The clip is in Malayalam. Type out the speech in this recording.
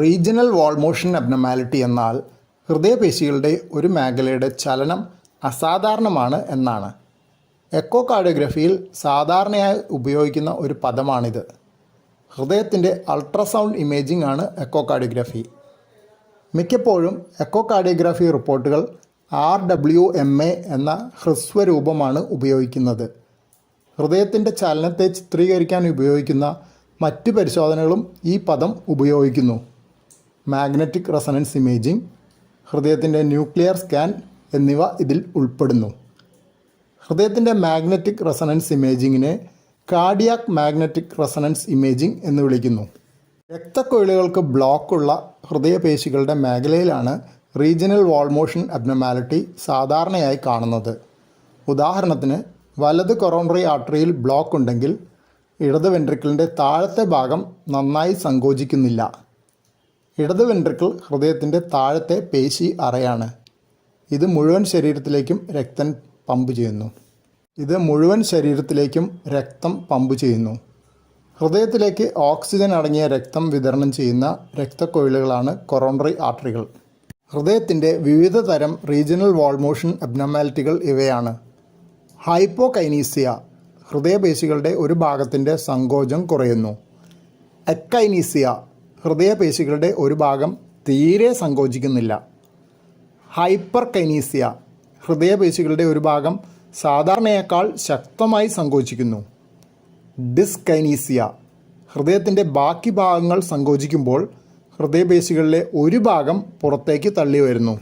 റീജിയണൽ വാൾ മോഷൻ അബ്നമാലിറ്റി എന്നാൽ ഹൃദയപേശികളുടെ ഒരു മേഖലയുടെ ചലനം അസാധാരണമാണ് എന്നാണ്. എക്കോ കാർഡിയോഗ്രഫിയിൽ സാധാരണയായി ഉപയോഗിക്കുന്ന ഒരു പദമാണിത്. ഹൃദയത്തിന്റെ അൾട്രാസൗണ്ട് ഇമേജിംഗ് ആണ് എക്കോ കാർഡിയോഗ്രഫി മിക്കപ്പോഴും എക്കോ കാർഡിയോഗ്രാഫി റിപ്പോർട്ടുകൾ ആർ ഡബ്ല്യു എം എ എന്ന ഹ്രസ്വരൂപമാണ് ഉപയോഗിക്കുന്നത്. ഹൃദയത്തിന്റെ ചലനത്തെ ചിത്രീകരിക്കാൻ ഉപയോഗിക്കുന്ന മറ്റ് പരിശോധനകളും ഈ പദം ഉപയോഗിക്കുന്നു. മാഗ്നറ്റിക് റെസണൻസ് ഇമേജിംഗ് ഹൃദയത്തിന്റെ ന്യൂക്ലിയർ സ്കാൻ എന്നിവ ഇതിൽ ഉൾപ്പെടുന്നു. ഹൃദയത്തിന്റെ മാഗ്നറ്റിക് റെസണൻസ് ഇമേജിങ്ങിനെ കാർഡിയാക് മാഗ്നറ്റിക് റെസണൻസ് ഇമേജിംഗ് എന്ന് വിളിക്കുന്നു. രക്തക്കൊഴിലുകൾക്ക് ബ്ലോക്കുള്ള ഹൃദയപേശികളുടെ മേഖലയിലാണ് റീജിയണൽ വാൾ മോഷൻ അബ്നമാലിറ്റി സാധാരണയായി കാണുന്നത്. ഉദാഹരണത്തിന് വലത് കൊറോണറി ആർട്ടറിയിൽ ബ്ലോക്ക് ഉണ്ടെങ്കിൽ ഇടത് വെൻട്രിക്കിളിന്റെ താഴത്തെ ഭാഗം നന്നായി സങ്കോചിക്കുന്നില്ല. ഇടത് വെൻട്രിക്കിൾ ഹൃദയത്തിന്റെ താഴത്തെ പേശി അറയാണ്. ഇത് മുഴുവൻ ശരീരത്തിലേക്കും രക്തം പമ്പ് ചെയ്യുന്നു. ഇത് മുഴുവൻ ശരീരത്തിലേക്കും രക്തം പമ്പ് ചെയ്യുന്നു. ഹൃദയത്തിലേക്ക് ഓക്സിജൻ അടങ്ങിയ രക്തം വിതരണം ചെയ്യുന്ന രക്തക്കൊഴിലുകളാണ് കൊറോണറി ആർട്ടറികൾ. ഹൃദയത്തിന്റെ വിവിധ തരം റീജിയണൽ വാൾമോഷൻ അബ്നോമാലിറ്റികൾ ഇവയാണ്. ഹൈപ്പോകൈനീസിയ ഹൃദയപേശികളുടെ ഒരു ഭാഗത്തിന്റെ സങ്കോചം കുറയുന്നു. എക്കൈനീസിയ ഹൃദയപേശികളുടെ ഒരു ഭാഗം തീരെ സങ്കോചിക്കുന്നില്ല. ഹൈപ്പർ കൈനീസിയ ഹൃദയപേശികളുടെ ഒരു ഭാഗം സാധാരണയേക്കാൾ ശക്തമായി സങ്കോചിക്കുന്നു. ഡിസ്കൈനീസിയ ഹൃദയത്തിന്റെ ബാക്കി ഭാഗങ്ങൾ സങ്കോചിക്കുമ്പോൾ ഹൃദയപേശികളിലെ ഒരു ഭാഗം പുറത്തേക്ക് തള്ളി വരുന്നു